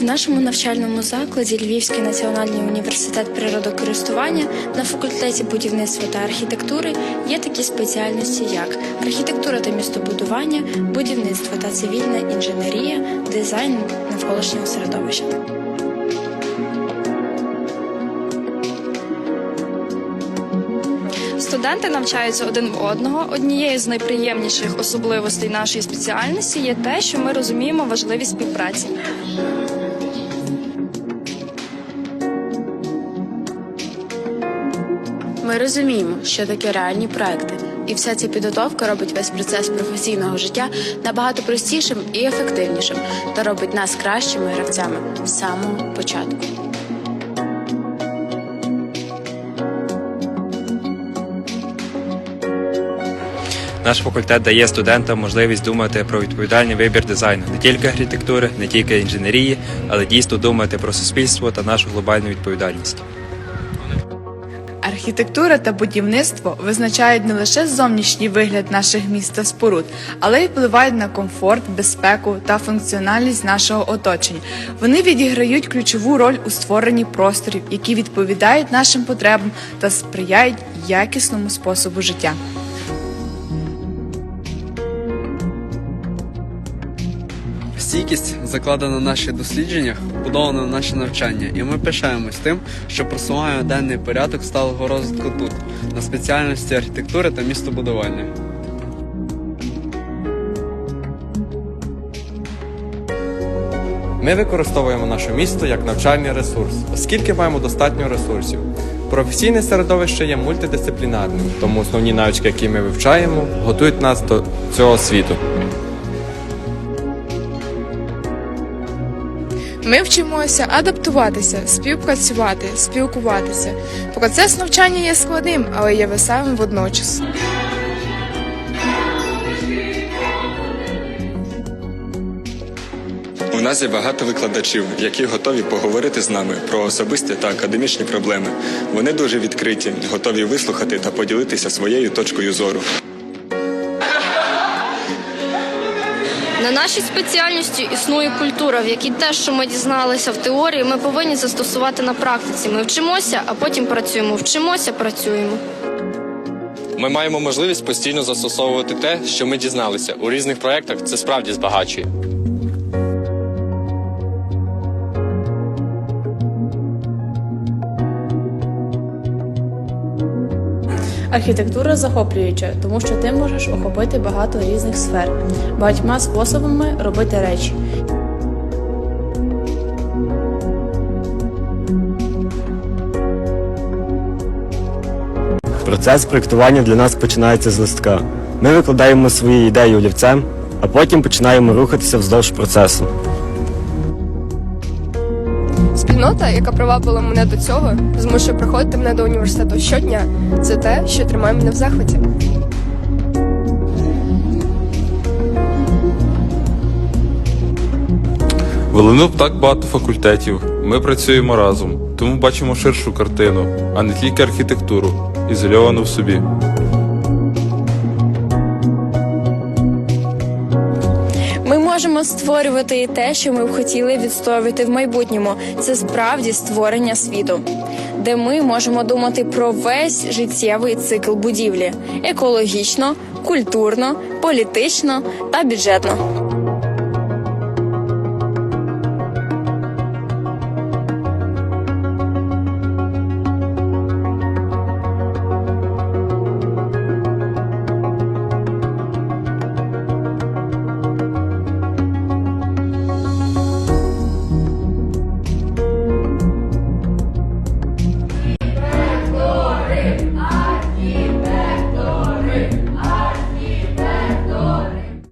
В нашому навчальному закладі Львівський національний університет природокористування на факультеті будівництва та архітектури є такі спеціальності, як архітектура та містобудування, будівництво та цивільна інженерія, дизайн навколишнього середовища. Студенти навчаються один в одного. Однією з найприємніших особливостей нашої спеціальності є те, що ми розуміємо важливість співпраці. Ми розуміємо, що таке реальні проекти, і вся ця підготовка робить весь процес професійного життя набагато простішим і ефективнішим та робить нас кращими гравцями з самого початку. Наш факультет дає студентам можливість думати про відповідальний вибір дизайну не тільки архітектури, не тільки інженерії, але дійсно думати про суспільство та нашу глобальну відповідальність. Архітектура та будівництво визначають не лише зовнішній вигляд наших міст та споруд, але й впливають на комфорт, безпеку та функціональність нашого оточення. Вони відіграють ключову роль у створенні просторів, які відповідають нашим потребам та сприяють якісному способу життя. Стійкість закладена в наших дослідженнях, побудована на наше навчання, і ми пишаємось тим, що просуваємо денний порядок сталого розвитку тут, на спеціальності архітектури та містобудування. Ми використовуємо наше місто як навчальний ресурс, оскільки маємо достатньо ресурсів. Професійне середовище є мультидисциплінарним, тому основні навички, які ми вивчаємо, готують нас до цього світу. Ми вчимося адаптуватися, співпрацювати, спілкуватися. Процес навчання є складним, але є веселим водночас. У нас є багато викладачів, які готові поговорити з нами про особисті та академічні проблеми. Вони дуже відкриті, готові вислухати та поділитися своєю точкою зору. На нашій спеціальності існує культура, в якій те, що ми дізналися в теорії, ми повинні застосувати на практиці. Ми вчимося, а потім працюємо. Вчимося, працюємо. Ми маємо можливість постійно застосовувати те, що ми дізналися у різних проєктах. Це справді збагачує. Архітектура захоплююча, тому що ти можеш охопити багато різних сфер, багатьма способами робити речі. Процес проєктування для нас починається з листка. Ми викладаємо свої ідеї олівцем, а потім починаємо рухатися вздовж процесу. Спільнота, яка привабила мене до цього, змушує приходити мене до університету щодня. Це те, що тримає мене в захваті. В ЛНУ так багато факультетів. Ми працюємо разом, тому бачимо ширшу картину, а не тільки архітектуру, ізольовану в собі. Можемо створювати і те, що ми б хотіли відстоювати в майбутньому. Це справді створення світу, де ми можемо думати про весь життєвий цикл будівлі екологічно, культурно, політично та бюджетно.